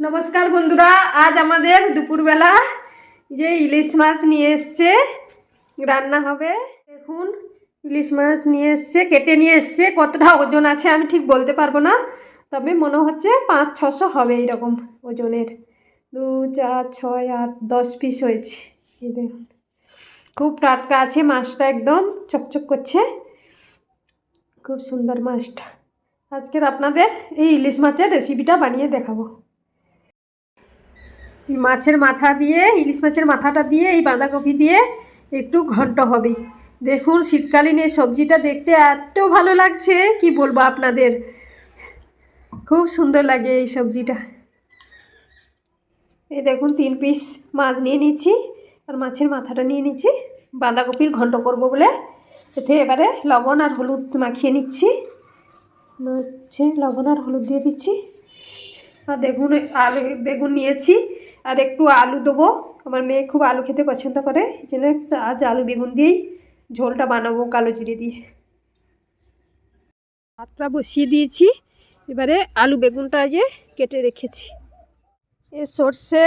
নমস্কার বন্ধুরা, আজ আমাদের দুপুরবেলা যে ইলিশ মাছ নিয়ে এসছে, রান্না হবে। দেখুন, ইলিশ মাছ নিয়ে এসছে, কেটে নিয়ে এসছে, কতটা ওজন আছে আমি ঠিক বলতে পারব না, তবে মনে হচ্ছে পাঁচ, ছশো হবে এইরকম ওজনের। দু, চার, ছয়, আট, দশ পিস হয়েছে। এই দেখুন, খুব টাটকা আছে মাছটা একদম, চকচক করছে। খুব সুন্দর মাছটা। আজকের আপনাদের এই ইলিশ মাছের রেসিপিটা বানিয়ে দেখাবো। মাছের মাথা দিয়ে, ইলিশ মাছের মাথাটা দিয়ে, এই বাঁধাকপি দিয়ে একটু ঘন্ট হবে। দেখুন, শীতকালীন এই সবজিটা দেখতে এত ভালো লাগছে, কি বলব আপনাদের? খুব সুন্দর লাগে এই সবজিটা। এই দেখুন, তিন পিস মাছ নিয়ে নিচ্ছি, আর মাছের মাথাটা নিয়ে নিচ্ছি। বাঁধাকপির ঘন্ট করব বলে, এতে এবারে লবণ আর হলুদ মাখিয়ে নিচ্ছি। লবণ আর হলুদ দিয়ে দিচ্ছি। আর দেখুন, আর বেগুন নিয়েছি। আর একটু আলু দেবো। আমার মেয়ে খুব আলু খেতে পছন্দ করে, এই জন্য আজ আলু বেগুন দিয়েই ঝোলটা বানাবো কালো জিরে দিয়ে। ভাতটা বসিয়ে দিয়েছি, এবারে আলু বেগুনটা যে কেটে রেখেছি। এ সর্ষে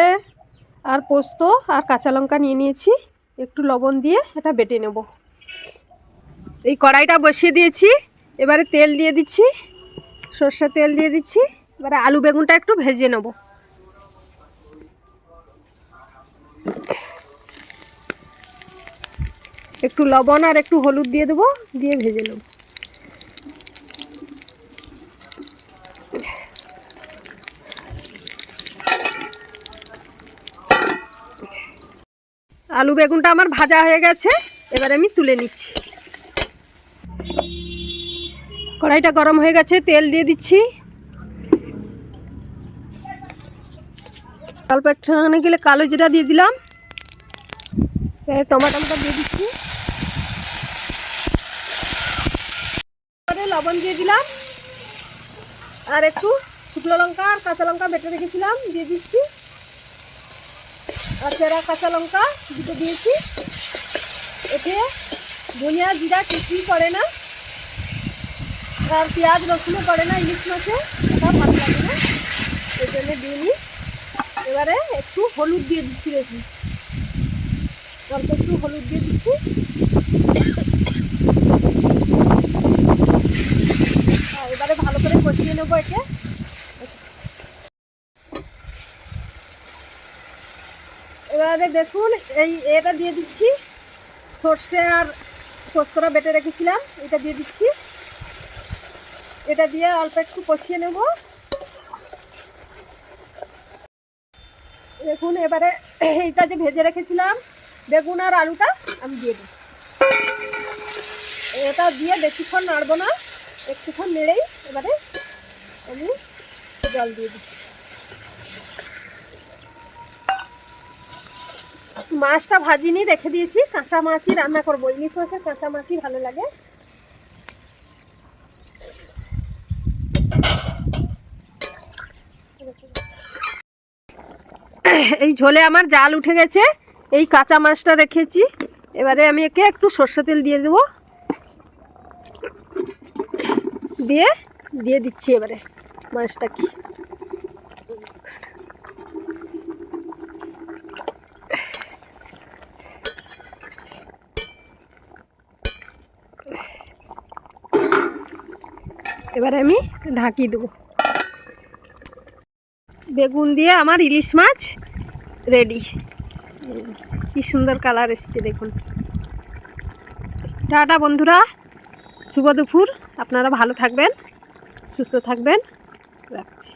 আর পোস্ত আর কাঁচা লঙ্কা নিয়ে নিয়েছি, একটু লবণ দিয়ে এটা বেটে নেব। এই কড়াইটা বসিয়ে দিয়েছি, এবারে তেল দিয়ে দিচ্ছি সর্ষে তেল দিয়ে দিচ্ছি, এবারে আলু বেগুনটা একটু ভেজে নেব। একটু লবণ আর একটু হলুদ দিয়ে দেবো, দিয়ে ভেজে নেব। আলু বেগুনটা আমার ভাজা হয়ে গেছে, এবারে আমি তুলে নিচ্ছি। কড়াইটা গরম হয়ে গেছে, তেল দিয়ে দিচ্ছি। অল্প একটুখানি গেলে কালো জিরা দিয়ে দিলাম। টমাটোটা দিয়ে দিচ্ছি। লবণ দিয়ে দিলাম। আর একটু শুকনো লঙ্কা আর কাঁচা লঙ্কা বেটে রেখেছিলাম, দিয়ে দিচ্ছি। আর চেরা কাঁচা লঙ্কা দুটো দিয়েছি। এতে ধনিয়া জিরা কিছুই পড়ে না। আর পেঁয়াজ রসুনও পড়ে না, ইলিশ মাছে। ওটা ভালো লাগে না। এই জন্য দিইনি এবারে একটু হলুদ দিয়ে দিচ্ছি দেখুন অল্প একটু হলুদ দিয়ে দিচ্ছি। এবারে ভালো করে কষিয়ে নেব একে। এবারে দেখুন, এই এটা দিয়ে দিচ্ছি সর্ষে আর পোস্তরা বেটে রেখেছিলাম, এটা দিয়ে দিচ্ছি। এটা দিয়ে অল্প একটু কষিয়ে নেব। দেখুন, এবারে এইটা যে ভেজে রেখেছিলাম, বেগুন আর আলুটা আমি দিয়ে দিচ্ছি। এটা দিয়ে বেশিক্ষণ নাড়বো না, একটুক্ষণ নেড়েই এবারে আমি জল দিয়ে দিচ্ছি। মাছটা ভাজিনি, রেখে দিয়েছি। কাঁচা মাছই রান্না করব। ইলিশ মাছের কাঁচা মাছই ভালো লাগে। এই ঝোলে আমার জাল উঠে গেছে। এই কাঁচা মাছটা রেখেছি। এবারে আমি একে একটু সর্ষে তেল দিয়ে দেবো। দিয়ে দিয়ে দিচ্ছি এবারে মাছটা কি এবারে আমি ঢাকিয়ে দেবো। বেগুন দিয়ে আমার ইলিশ মাছ রেডি। কি সুন্দর কালার এসেছে, দেখুন। টাটা বন্ধুরা, শুভ দুপুর। আপনারা ভালো থাকবেন, সুস্থ থাকবেন। রাখছি।